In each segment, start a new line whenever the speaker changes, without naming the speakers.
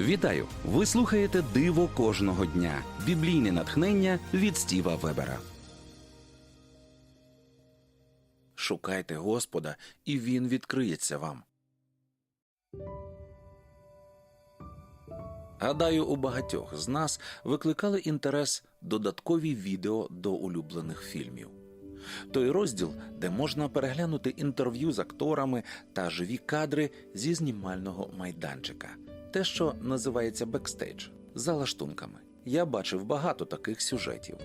Вітаю! Ви слухаєте Диво кожного дня. Біблійне натхнення від Стіва Вебера. Шукайте Господа, і Він відкриється вам. Гадаю, у багатьох з нас викликали інтерес додаткові відео до улюблених фільмів. Той розділ, де можна переглянути інтерв'ю з акторами та живі кадри зі знімального майданчика, те, що називається бекстейдж, за лаштунками. Я бачив багато таких сюжетів.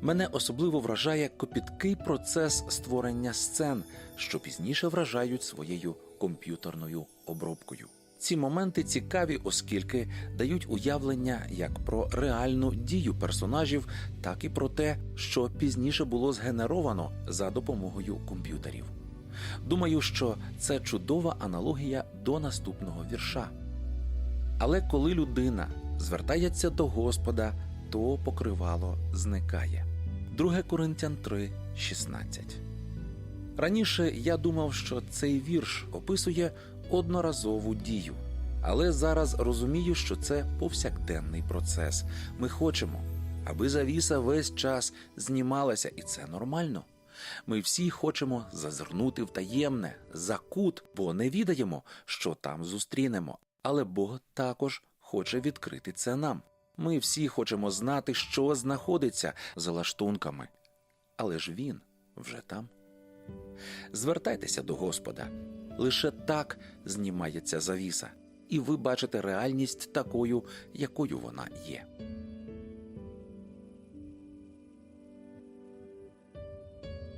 Мене особливо вражає копіткий процес створення сцен, що пізніше вражають своєю комп'ютерною обробкою. Ці моменти цікаві, оскільки дають уявлення як про реальну дію персонажів, так і про те, що пізніше було згенеровано за допомогою комп'ютерів. Думаю, що це чудова аналогія до наступного вірша. Але коли людина звертається до Господа, то покривало зникає. 2 Коринтян 3, 16. Раніше я думав, що цей вірш описує одноразову дію. Але зараз розумію, що це повсякденний процес. Ми хочемо, аби завіса весь час знімалася, і це нормально. Ми всі хочемо зазирнути в таємне, за кут, бо не відаємо, що там зустрінемо. Але Бог також хоче відкрити це нам. Ми всі хочемо знати, що знаходиться за лаштунками. Але ж він вже там. Звертайтеся до Господа. Лише так знімається завіса, і ви бачите реальність такою, якою вона є.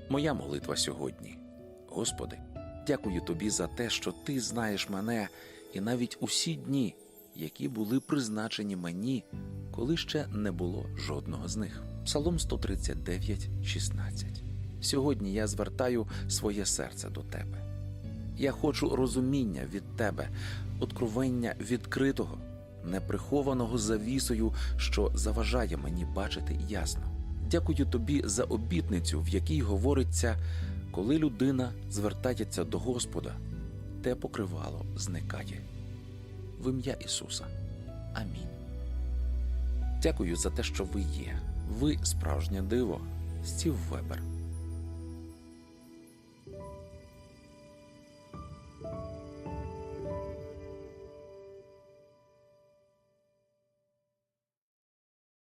Моя молитва сьогодні. Господи, дякую тобі за те, що ти знаєш мене і навіть усі дні, які були призначені мені, коли ще не було жодного з них. Псалом 139, 16. Сьогодні я звертаю своє серце до тебе. Я хочу розуміння від тебе, откровення відкритого, неприхованого завісою, що заважає мені бачити ясно. Дякую тобі за обітницю, в якій говориться, коли людина звертається до Господа, те покривало зникає. В ім'я Ісуса. Амінь. Дякую за те, що ви є. Ви справжнє диво. Стів Вебер.